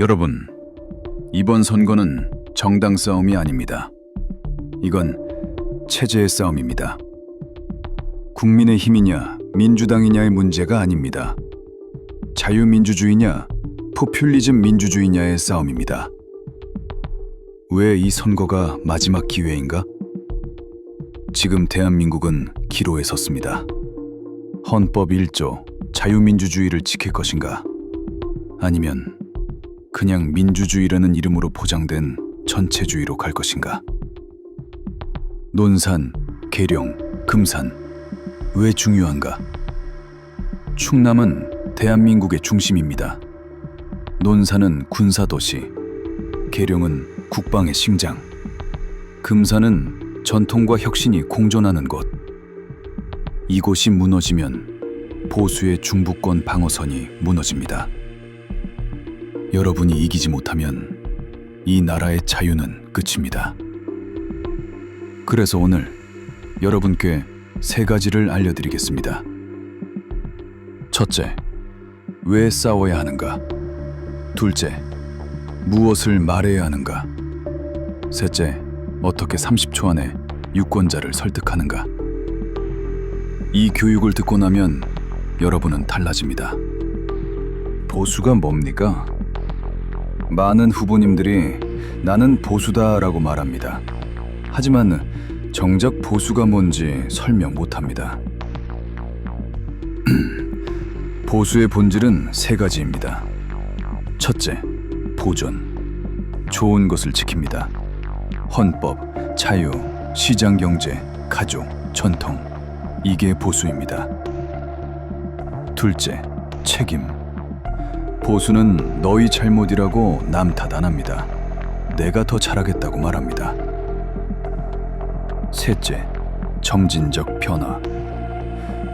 여러분, 이번 선거는 정당 싸움이 아닙니다. 이건 체제의 싸움입니다. 국민의 힘이냐, 민주당이냐의 문제가 아닙니다. 자유민주주의냐, 포퓰리즘 민주주의냐의 싸움입니다. 왜 이 선거가 마지막 기회인가? 지금 대한민국은 기로에 섰습니다. 헌법 1조 자유민주주의를 지킬 것인가? 아니면 그냥 민주주의라는 이름으로 포장된 전체주의로 갈 것인가? 논산, 계룡, 금산 왜 중요한가? 충남은 대한민국의 중심입니다. 논산은 군사도시, 계룡은 국방의 심장, 금산은 전통과 혁신이 공존하는 곳. 이곳이 무너지면 보수의 중부권 방어선이 무너집니다. 여러분이 이기지 못하면 이 나라의 자유는 끝입니다. 그래서 오늘 여러분께 세 가지를 알려드리겠습니다. 첫째, 왜 싸워야 하는가? 둘째, 무엇을 말해야 하는가? 셋째, 어떻게 30초 안에 유권자를 설득하는가? 이 교육을 듣고 나면 여러분은 달라집니다. 보수가 뭡니까? 많은 후보님들이 나는 보수다라고 말합니다. 하지만 정작 보수가 뭔지 설명 못합니다. 보수의 본질은 세 가지입니다. 첫째, 보존. 좋은 것을 지킵니다. 헌법, 자유, 시장 경제, 가족, 전통. 이게 보수입니다. 둘째, 책임. 보수는 너희 잘못이라고 남 탓 안 합니다. 내가 더 잘하겠다고 말합니다. 셋째, 점진적 변화.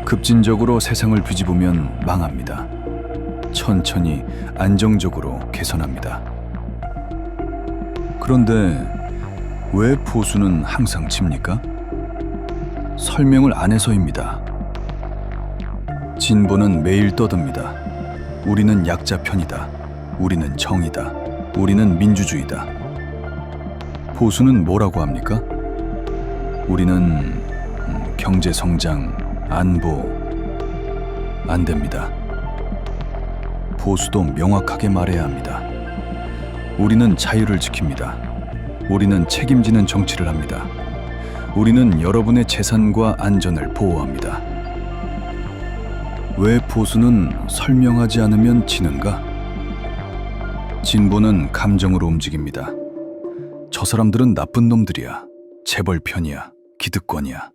급진적으로 세상을 뒤집으면 망합니다. 천천히 안정적으로 개선합니다. 그런데 왜 보수는 항상 집니까? 설명을 안 해서입니다. 진보는 매일 떠듭니다. 우리는 약자 편이다. 우리는 정이다. 우리는 민주주의다. 보수는 뭐라고 합니까? 우리는 음, 경제 성장, 안보 안 됩니다. 보수도 명확하게 말해야 합니다. 우리는 자유를 지킵니다. 우리는 책임지는 정치를 합니다. 우리는 여러분의 재산과 안전을 보호합니다. 왜 보수는 설명하지 않으면 지는가? 진보는 감정으로 움직입니다. 저 사람들은 나쁜 놈들이야. 재벌 편이야. 기득권이야.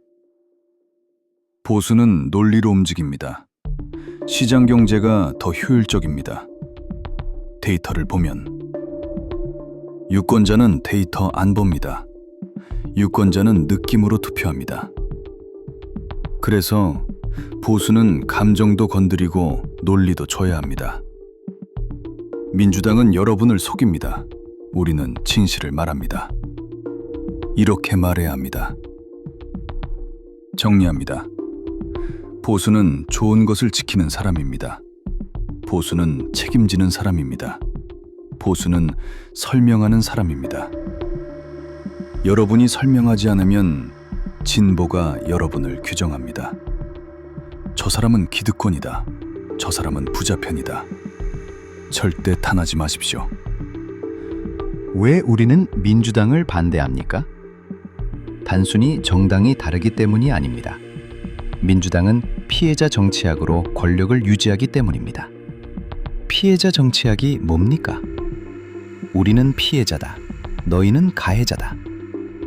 보수는 논리로 움직입니다. 시장 경제가 더 효율적입니다. 데이터를 보면 유권자는 데이터 안 봅니다. 유권자는 느낌으로 투표합니다. 그래서 보수는 감정도 건드리고 논리도 줘야 합니다. 민주당은 여러분을 속입니다. 우리는 진실을 말합니다. 이렇게 말해야 합니다. 정리합니다. 보수는 좋은 것을 지키는 사람입니다. 보수는 책임지는 사람입니다. 보수는 설명하는 사람입니다. 여러분이 설명하지 않으면 진보가 여러분을 규정합니다. 저 사람은 기득권이다. 저 사람은 부자편이다. 절대 탄하지 마십시오. 왜 우리는 민주당을 반대합니까? 단순히 정당이 다르기 때문이 아닙니다. 민주당은 피해자 정치학으로 권력을 유지하기 때문입니다. 피해자 정치학이 뭡니까? 우리는 피해자다. 너희는 가해자다.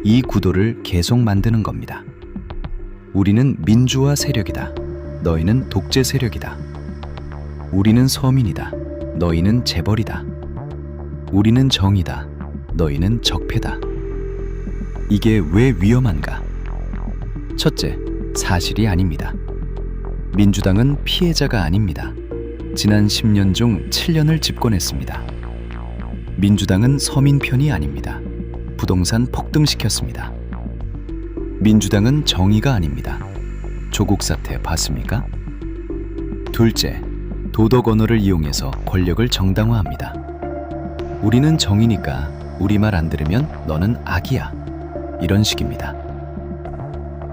이 구도를 계속 만드는 겁니다. 우리는 민주화 세력이다. 너희는 독재 세력이다. 우리는 서민이다. 너희는 재벌이다. 우리는 정의다. 너희는 적폐다. 이게 왜 위험한가? 첫째, 사실이 아닙니다. 민주당은 피해자가 아닙니다. 지난 10년 중 7년을 집권했습니다. 민주당은 서민 편이 아닙니다. 부동산 폭등시켰습니다. 민주당은 정의가 아닙니다. 조국 사태 봤습니까? 둘째, 도덕 언어를 이용해서 권력을 정당화합니다. 우리는 정이니까 우리 말 안 들으면 너는 악이야. 이런 식입니다.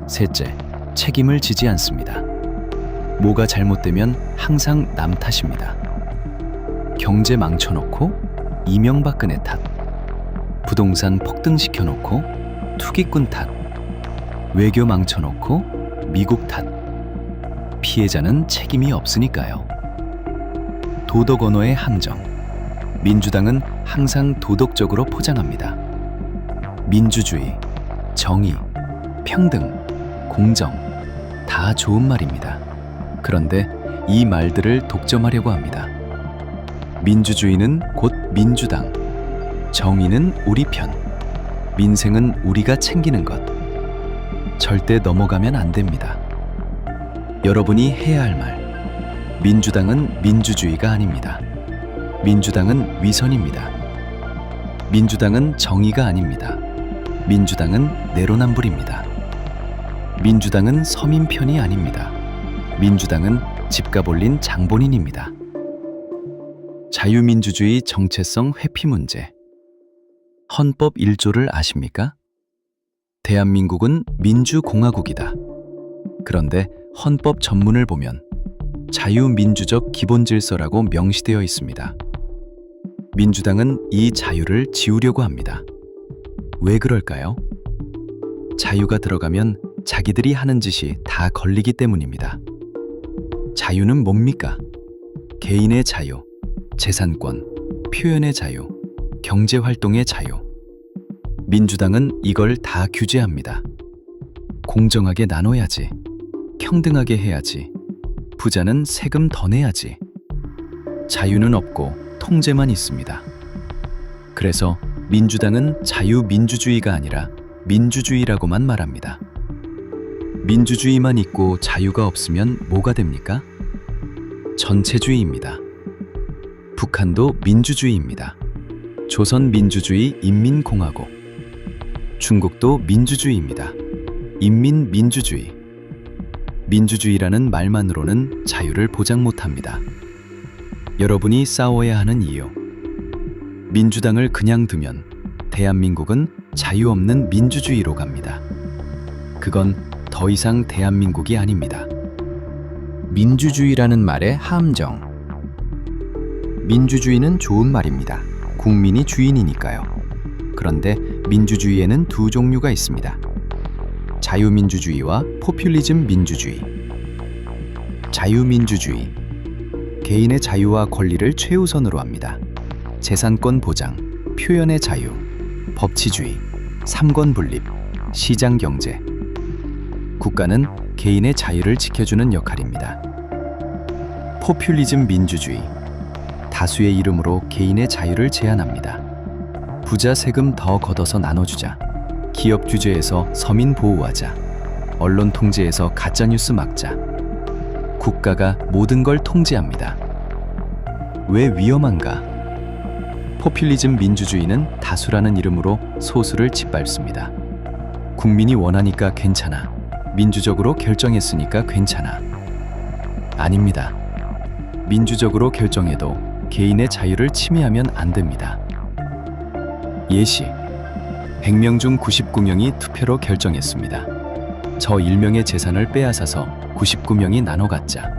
셋째, 책임을 지지 않습니다. 뭐가 잘못되면 항상 남 탓입니다. 경제 망쳐놓고 이명박근혜 탓, 부동산 폭등시켜놓고 투기꾼 탓, 외교 망쳐놓고 미국 탓. 피해자는 책임이 없으니까요. 도덕 언어의 함정. 민주당은 항상 도덕적으로 포장합니다. 민주주의, 정의, 평등, 공정, 다 좋은 말입니다. 그런데 이 말들을 독점하려고 합니다. 민주주의는 곧 민주당, 정의는 우리 편, 민생은 우리가 챙기는 것. 절대 넘어가면 안 됩니다. 여러분이 해야 할 말. 민주당은 민주주의가 아닙니다. 민주당은 위선입니다. 민주당은 정의가 아닙니다. 민주당은 내로남불입니다. 민주당은 서민 편이 아닙니다. 민주당은 집값 올린 장본인입니다. 자유민주주의 정체성 회피 문제. 헌법 1조를 아십니까? 대한민국은 민주공화국이다. 그런데 헌법 전문을 보면 자유민주적 기본질서라고 명시되어 있습니다. 민주당은 이 자유를 지우려고 합니다. 왜 그럴까요? 자유가 들어가면 자기들이 하는 짓이 다 걸리기 때문입니다. 자유는 뭡니까? 개인의 자유, 재산권, 표현의 자유, 경제 활동의 자유. 민주당은 이걸 다 규제합니다. 공정하게 나눠야지. 평등하게 해야지. 부자는 세금 더 내야지. 자유는 없고 통제만 있습니다. 그래서 민주당은 자유민주주의가 아니라 민주주의라고만 말합니다. 민주주의만 있고 자유가 없으면 뭐가 됩니까? 전체주의입니다. 북한도 민주주의입니다. 조선민주주의 인민공화국. 중국도 민주주의입니다. 인민민주주의. 민주주의라는 말만으로는 자유를 보장 못합니다. 여러분이 싸워야 하는 이유. 민주당을 그냥 두면 대한민국은 자유 없는 민주주의로 갑니다. 그건 더 이상 대한민국이 아닙니다. 민주주의라는 말의 함정. 민주주의는 좋은 말입니다. 국민이 주인이니까요. 그런데 민주주의에는 두 종류가 있습니다. 자유민주주의와 포퓰리즘 민주주의. 자유민주주의. 개인의 자유와 권리를 최우선으로 합니다. 재산권 보장, 표현의 자유, 법치주의, 삼권 분립, 시장 경제. 국가는 개인의 자유를 지켜주는 역할입니다. 포퓰리즘 민주주의. 다수의 이름으로 개인의 자유를 제한합니다. 부자 세금 더 걷어서 나눠주자. 기업 규제에서 서민 보호하자. 언론 통제에서 가짜뉴스 막자. 국가가 모든 걸 통제합니다. 왜 위험한가? 포퓰리즘 민주주의는 다수라는 이름으로 소수를 짓밟습니다. 국민이 원하니까 괜찮아. 민주적으로 결정했으니까 괜찮아. 아닙니다. 민주적으로 결정해도 개인의 자유를 침해하면 안 됩니다. 예시 100명 중 99명이 투표로 결정했습니다. 저 1명의 재산을 빼앗아서 99명이 나눠 갖자.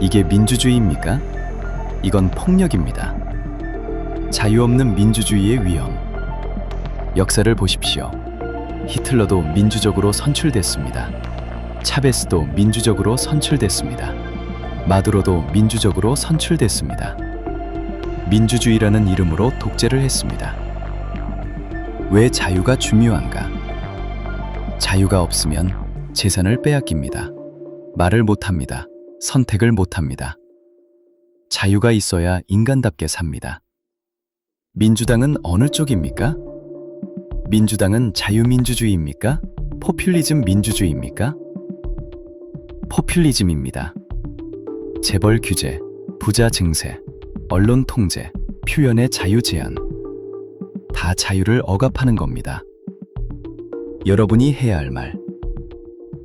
이게 민주주의입니까? 이건 폭력입니다. 자유 없는 민주주의의 위험. 역사를 보십시오. 히틀러도 민주적으로 선출됐습니다. 차베스도 민주적으로 선출됐습니다. 마두로도 민주적으로 선출됐습니다. 민주주의라는 이름으로 독재를 했습니다. 왜 자유가 중요한가? 자유가 없으면 재산을 빼앗깁니다. 말을 못합니다. 선택을 못합니다. 자유가 있어야 인간답게 삽니다. 민주당은 어느 쪽입니까? 민주당은 자유민주주의입니까? 포퓰리즘 민주주의입니까? 포퓰리즘입니다. 재벌 규제, 부자 증세, 언론 통제, 표현의 자유 제한. 다 자유를 억압하는 겁니다. 여러분이 해야 할 말.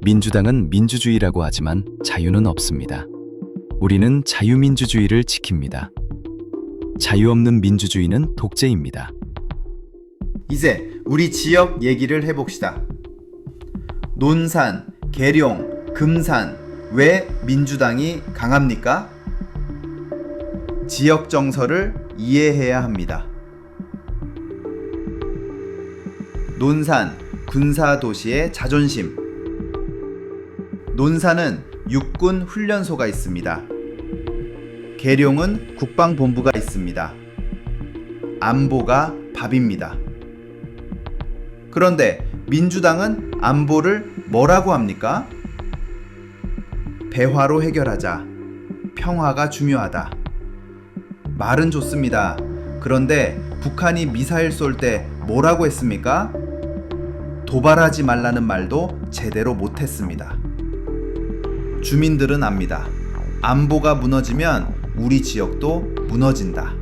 민주당은 민주주의라고 하지만 자유는 없습니다. 우리는 자유민주주의를 지킵니다. 자유 없는 민주주의는 독재입니다. 이제 우리 지역 얘기를 해봅시다. 논산, 계룡, 금산 왜 민주당이 강합니까? 지역 정서를 이해해야 합니다. 논산 군사 도시의 자존심. 논산은 육군 훈련소가 있습니다. 계룡은 국방본부가 있습니다. 안보가 밥입니다. 그런데 민주당은 안보를 뭐라고 합니까? 대화로 해결하자. 평화가 중요하다. 말은 좋습니다. 그런데 북한이 미사일 쏠 때 뭐라고 했습니까? 도발하지 말라는 말도 제대로 못했습니다. 주민들은 압니다. 안보가 무너지면 우리 지역도 무너진다.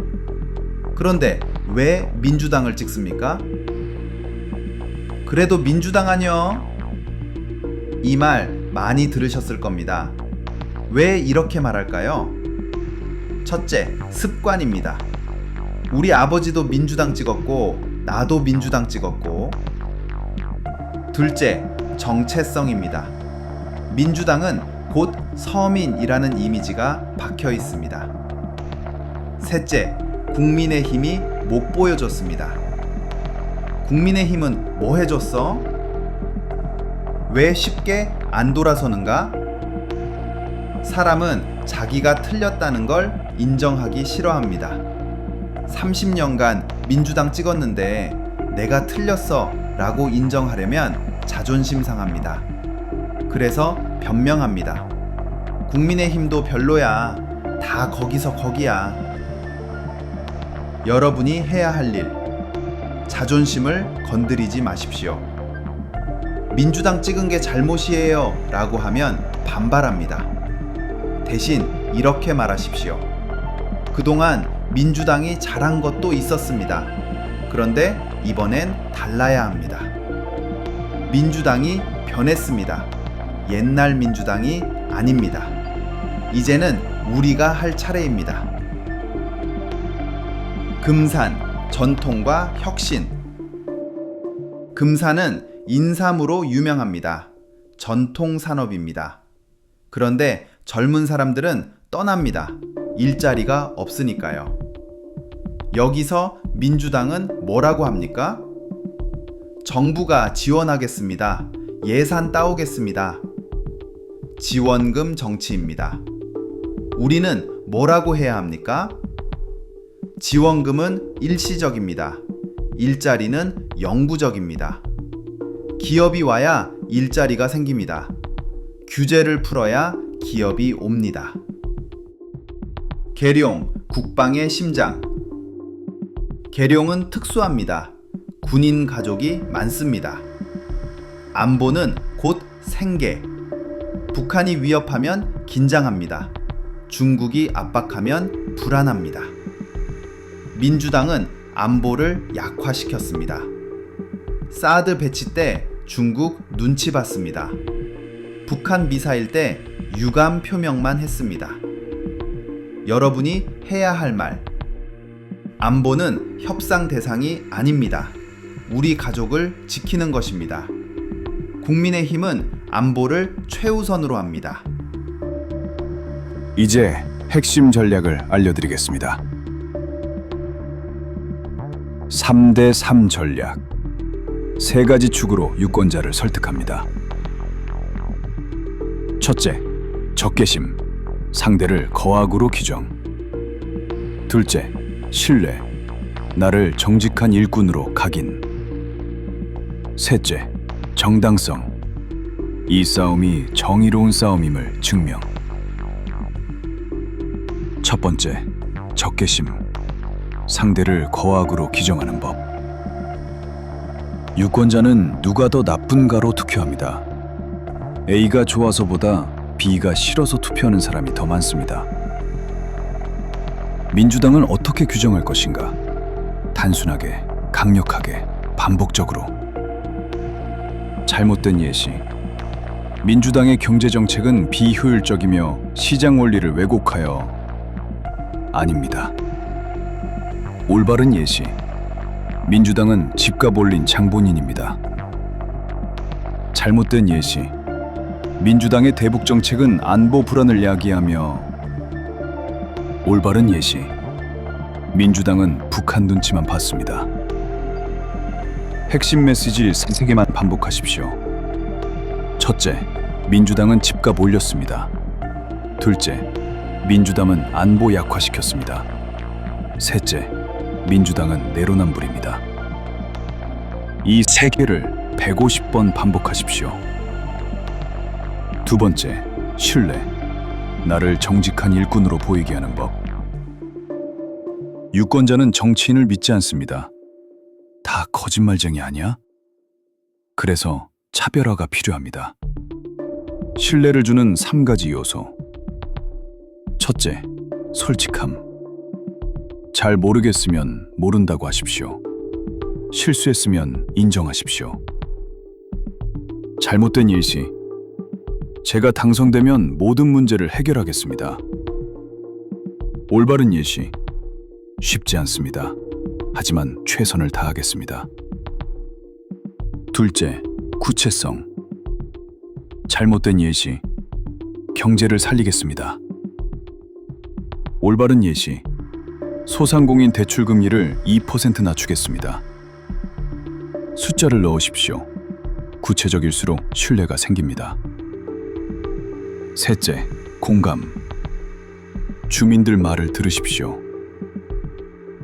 그런데 왜 민주당을 찍습니까? 그래도 민주당 아니요. 이 말 많이 들으셨을 겁니다. 왜 이렇게 말할까요? 첫째, 습관입니다. 우리 아버지도 민주당 찍었고, 나도 민주당 찍었고. 둘째, 정체성입니다. 민주당은 곧 서민이라는 이미지가 박혀 있습니다. 셋째, 국민의 힘이 못 보여줬습니다. 국민의 힘은 뭐 해줬어? 왜 쉽게 안 돌아서는가? 사람은 자기가 틀렸다는 걸 인정하기 싫어합니다. 30년간 민주당 찍었는데 내가 틀렸어 라고 인정하려면 자존심 상합니다. 그래서 변명합니다. 국민의힘도 별로야. 다 거기서 거기야. 여러분이 해야 할 일. 자존심을 건드리지 마십시오. 민주당 찍은 게 잘못이에요 라고 하면 반발합니다. 대신 이렇게 말하십시오. 그동안 민주당이 잘한 것도 있었습니다. 그런데 이번엔 달라야 합니다. 민주당이 변했습니다. 옛날 민주당이 아닙니다. 이제는 우리가 할 차례입니다. 금산, 전통과 혁신. 금산은 인삼으로 유명합니다. 전통 산업입니다. 그런데 젊은 사람들은 떠납니다. 일자리가 없으니까요. 여기서 민주당은 뭐라고 합니까? 정부가 지원하겠습니다. 예산 따오겠습니다. 지원금 정치입니다. 우리는 뭐라고 해야 합니까? 지원금은 일시적입니다. 일자리는 영구적입니다. 기업이 와야 일자리가 생깁니다. 규제를 풀어야 기업이 옵니다. 계룡, 국방의 심장. 계룡은 특수합니다. 군인 가족이 많습니다. 안보는 곧 생계. 북한이 위협하면 긴장합니다. 중국이 압박하면 불안합니다. 민주당은 안보를 약화시켰습니다. 사드 배치 때 중국 눈치 봤습니다. 북한 미사일 때 유감 표명만 했습니다. 여러분이 해야 할 말. 안보는 협상 대상이 아닙니다. 우리 가족을 지키는 것입니다. 국민의힘은 안보를 최우선으로 합니다. 이제 핵심 전략을 알려드리겠습니다. 3대 3 전략. 세 가지 축으로 유권자를 설득합니다. 첫째, 적개심. 상대를 거악으로 규정. 둘째, 신뢰. 나를 정직한 일꾼으로 각인. 셋째, 정당성. 이 싸움이 정의로운 싸움임을 증명. 첫 번째, 적개심. 상대를 거악으로 규정하는 법. 유권자는 누가 더 나쁜가로 투표합니다. A가 좋아서보다 B가 싫어서 투표하는 사람이 더 많습니다. 민주당은 어떻게 규정할 것인가? 단순하게, 강력하게, 반복적으로. 잘못된 예시. 민주당의 경제 정책은 비효율적이며 시장 원리를 왜곡하여 아닙니다. 올바른 예시. 민주당은 집값 올린 장본인입니다. 잘못된 예시. 민주당의 대북 정책은 안보 불안을 야기하며 올바른 예시. 민주당은 북한 눈치만 봤습니다. 핵심 메시지 세 개만 반복하십시오. 첫째, 민주당은 집값 올렸습니다. 둘째, 민주당은 안보 약화시켰습니다. 셋째, 민주당은 내로남불입니다. 이 세 개를 150번 반복하십시오. 두 번째, 신뢰. 나를 정직한 일꾼으로 보이게 하는 법. 유권자는 정치인을 믿지 않습니다. 다 거짓말쟁이 아니야? 그래서 차별화가 필요합니다. 신뢰를 주는 3가지 요소. 첫째, 솔직함. 잘 모르겠으면 모른다고 하십시오. 실수했으면 인정하십시오. 잘못된 일시. 제가 당선되면 모든 문제를 해결하겠습니다. 올바른 예시. 쉽지 않습니다. 하지만 최선을 다하겠습니다. 둘째, 구체성. 잘못된 예시. 경제를 살리겠습니다. 올바른 예시. 소상공인 대출 금리를 2% 낮추겠습니다. 숫자를 넣으십시오. 구체적일수록 신뢰가 생깁니다. 셋째, 공감. 주민들 말을 들으십시오.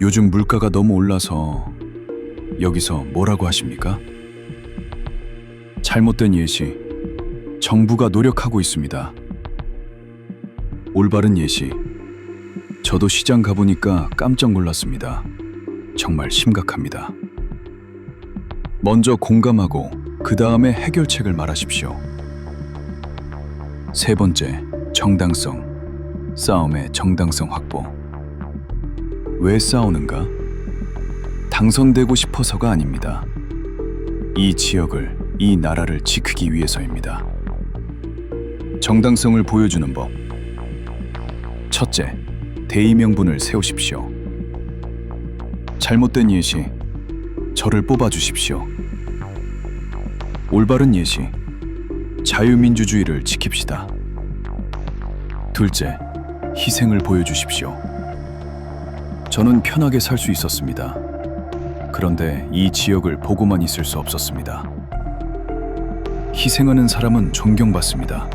요즘 물가가 너무 올라서 여기서 뭐라고 하십니까? 잘못된 예시. 정부가 노력하고 있습니다. 올바른 예시. 저도 시장 가보니까 깜짝 놀랐습니다. 정말 심각합니다. 먼저 공감하고 그 다음에 해결책을 말하십시오. 세 번째, 정당성. 싸움의 정당성 확보. 왜 싸우는가? 당선되고 싶어서가 아닙니다. 이 지역을, 이 나라를 지키기 위해서입니다. 정당성을 보여주는 법. 첫째, 대의 명분을 세우십시오. 잘못된 예시, 저를 뽑아주십시오. 올바른 예시, 자유민주주의를 지킵시다. 둘째, 희생을 보여주십시오. 저는 편하게 살 수 있었습니다. 그런데 이 지역을 보고만 있을 수 없었습니다. 희생하는 사람은 존경받습니다.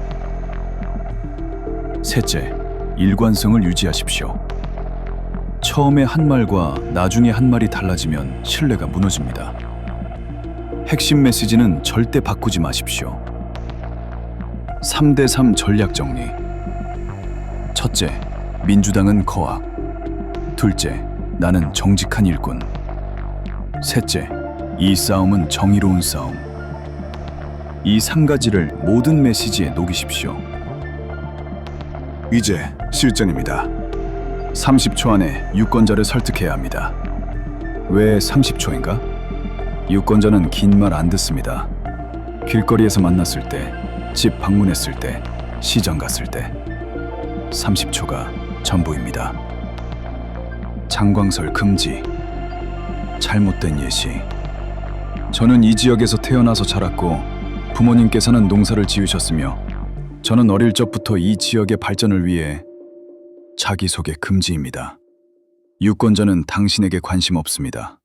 셋째, 일관성을 유지하십시오. 처음에 한 말과 나중에 한 말이 달라지면 신뢰가 무너집니다. 핵심 메시지는 절대 바꾸지 마십시오. 3대3 전략 정리. 첫째, 민주당은 거악. 둘째, 나는 정직한 일꾼. 셋째, 이 싸움은 정의로운 싸움. 이상 가지를 모든 메시지에 녹이십시오. 이제 실전입니다. 30초 안에 유권자를 설득해야 합니다. 왜 30초인가? 유권자는 긴 말 안 듣습니다. 길거리에서 만났을 때, 집 방문했을 때, 시장 갔을 때 30초가 전부입니다. 장광설 금지. 잘못된 예시. 저는 이 지역에서 태어나서 자랐고 부모님께서는 농사를 지으셨으며 저는 어릴 적부터 이 지역의 발전을 위해 자기소개 금지입니다. 유권자는 당신에게 관심 없습니다.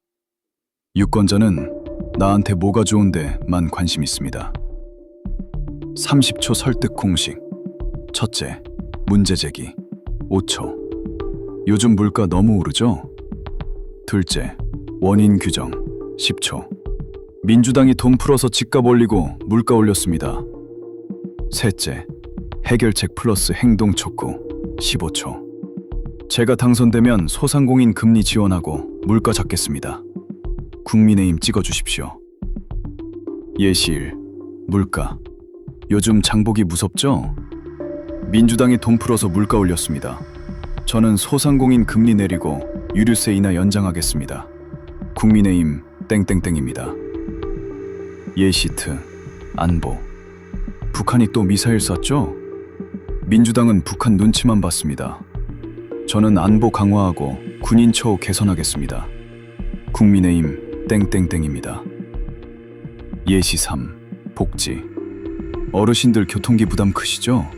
유권자는 나한테 뭐가 좋은데만 관심 있습니다. 30초 설득 공식. 첫째, 문제 제기. 5초. 요즘 물가 너무 오르죠? 둘째, 원인 규정. 10초. 민주당이 돈 풀어서 집값 올리고 물가 올렸습니다. 셋째, 해결책 플러스 행동 촉구 15초. 제가 당선되면 소상공인 금리 지원하고 물가 잡겠습니다. 국민의힘 찍어주십시오. 예시일, 물가. 요즘 장보기 무섭죠? 민주당이 돈 풀어서 물가 올렸습니다. 저는 소상공인 금리 내리고 유류세 인하 연장하겠습니다. 국민의힘 땡땡땡입니다. 예시트, 안보. 북한이 또 미사일 쐈죠? 민주당은 북한 눈치만 봤습니다. 저는 안보 강화하고 군인 처우 개선하겠습니다. 국민의힘 땡땡땡입니다. 예시 3. 복지. 어르신들 교통비 부담 크시죠?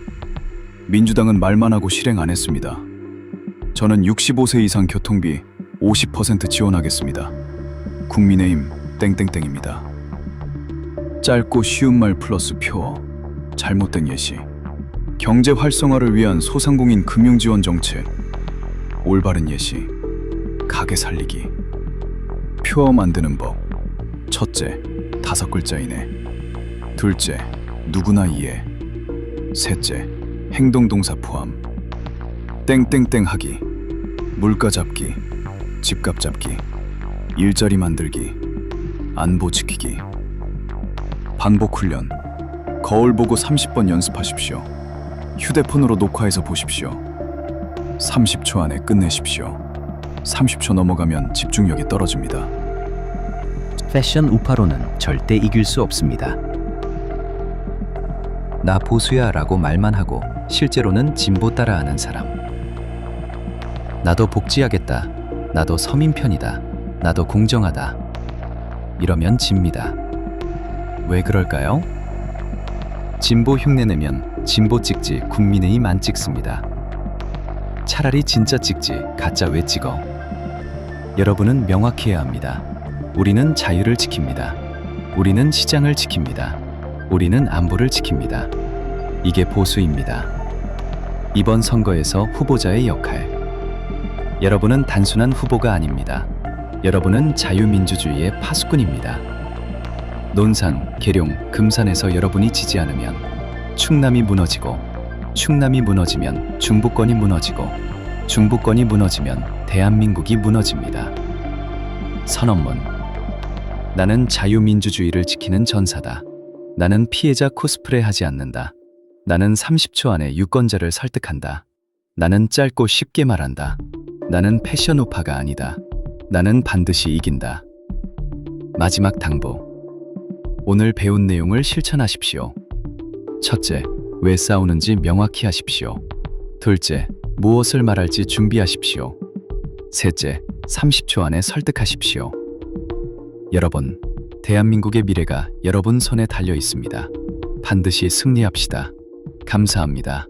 민주당은 말만 하고 실행 안 했습니다. 저는 65세 이상 교통비 50% 지원하겠습니다. 국민의힘 땡땡땡입니다. 짧고 쉬운 말 플러스 표어. 잘못된 예시. 경제 활성화를 위한 소상공인 금융 지원 정책. 올바른 예시. 가게 살리기. 표어 만드는 법. 첫째, 다섯 글자이네. 둘째, 누구나 이해. 셋째, 행동 동사 포함. 땡땡땡 하기. 물가 잡기. 집값 잡기. 일자리 만들기. 안보 지키기. 반복 훈련. 거울 보고 30번 연습하십시오. 휴대폰으로 녹화해서 보십시오. 30초 안에 끝내십시오. 30초 넘어가면 집중력이 떨어집니다. 패션 우파로는 절대 이길 수 없습니다. 나 보수야 라고 말만 하고 실제로는 진보 따라하는 사람. 나도 복지하겠다. 나도 서민 편이다. 나도 공정하다. 이러면 집니다. 왜 그럴까요? 진보 흉내내면 진보 찍지 국민의힘 안 찍습니다. 차라리 진짜 찍지 가짜 왜 찍어? 여러분은 명확해야 합니다. 우리는 자유를 지킵니다. 우리는 시장을 지킵니다. 우리는 안보를 지킵니다. 이게 보수입니다. 이번 선거에서 후보자의 역할. 여러분은 단순한 후보가 아닙니다. 여러분은 자유민주주의의 파수꾼입니다. 논산, 계룡, 금산에서 여러분이 지지 않으면 충남이 무너지고 충남이 무너지면 중부권이 무너지고 중부권이 무너지면 대한민국이 무너집니다. 선언문 나는 자유민주주의를 지키는 전사다. 나는 피해자 코스프레 하지 않는다. 나는 30초 안에 유권자를 설득한다. 나는 짧고 쉽게 말한다. 나는 패션 우파가 아니다. 나는 반드시 이긴다. 마지막 당부. 오늘 배운 내용을 실천하십시오. 첫째, 왜 싸우는지 명확히 하십시오. 둘째, 무엇을 말할지 준비하십시오. 셋째, 30초 안에 설득하십시오. 여러분, 대한민국의 미래가 여러분 손에 달려 있습니다. 반드시 승리합시다. 감사합니다.